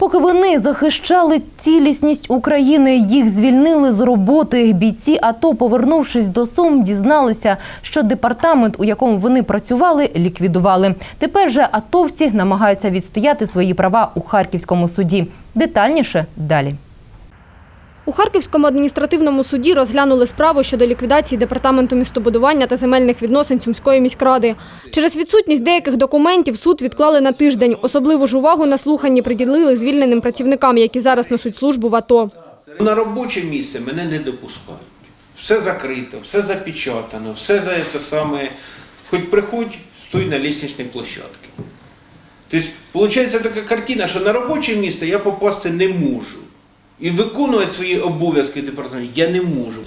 Поки вони захищали цілісність України, їх звільнили з роботи. Бійці АТО, повернувшись до Сум, дізналися, що департамент, у якому вони працювали, ліквідували. Тепер же атовці намагаються відстояти свої права у Харківському суді. Детальніше далі. У Харківському адміністративному суді розглянули справу щодо ліквідації департаменту містобудування та земельних відносин Сумської міськради. Через відсутність деяких документів суд відклали на тиждень. Особливу ж увагу на слуханні приділили звільненим працівникам, які зараз несуть службу в АТО. На робоче місце мене не допускають. Все закрито, все запечатано, все за те саме. Хоч приходь, стой на лестничній площадці. Тобто, виходить така картина, що на робоче місце я попасти не можу. І виконувати свої обов'язки департаменту я не можу.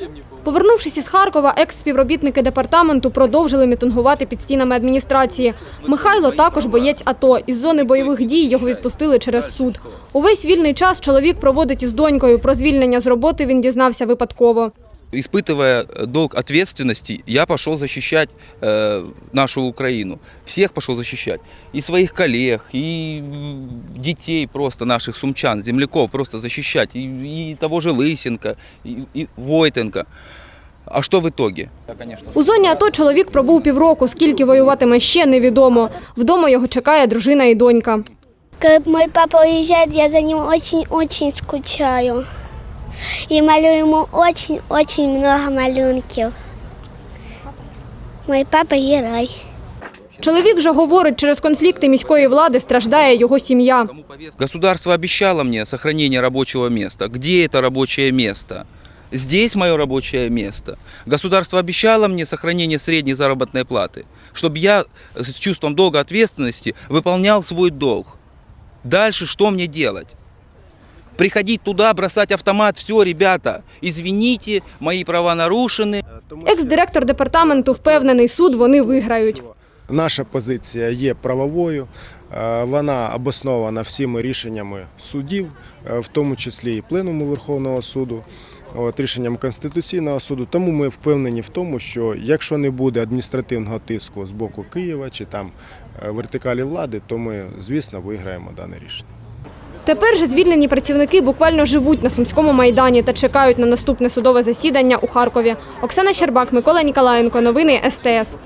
Повернувшись із Харкова, екс-співробітники департаменту продовжили мітингувати під стінами адміністрації. Михайло також боєць АТО. Із зони бойових дій його відпустили через суд. Увесь вільний час чоловік проводить із донькою. Про звільнення з роботи він дізнався випадково. Испытывая э, долг ответственности, я пошел защищать э, нашу Украину. Всех пошел защищать. И своих коллег, и м, детей просто наших сумчан, земляков просто защищать. И, и того же Лысенко, и, и Войтенко. А что в итоге? Да, конечно. У зоні АТО чоловік пробув півроку. Скільки воюватиме ще невідомо. Вдома його чекає дружина і донька. Когда мой папа уезжает, я за ним очень-очень скучаю. И малюю ему очень-очень много малюнков. Мой папа герой. Чоловік же говорить, через конфлікти міської влади страждає його сім'я. Государство обещало мне сохранение рабочего места. Где это рабочее место? Здесь мое рабочее место. Государство обещало мне сохранение средней заработной платы, чтобы я с чувством долга ответственности выполнял свой долг. Дальше что мне делать? Приходить туда, бросать автомат, все, ребята, извините, мои права нарушены. Екс-директор департаменту впевнений, суд вони виграють. Наша позиція є правовою, е, вона обоснована всіма рішеннями судів, е, в тому числі і Пленуму Верховного суду, от, рішенням Конституційного суду. Тому ми впевнені в тому, що якщо не буде адміністративного тиску з боку Києва чи там е, вертикалі влади, то ми, звісно, виграємо дане рішення. Тепер же звільнені працівники буквально живуть на Сумському майдані та чекають на наступне судове засідання у Харкові. Оксана Щербак, Микола Ніколаєнко. Новини СТС.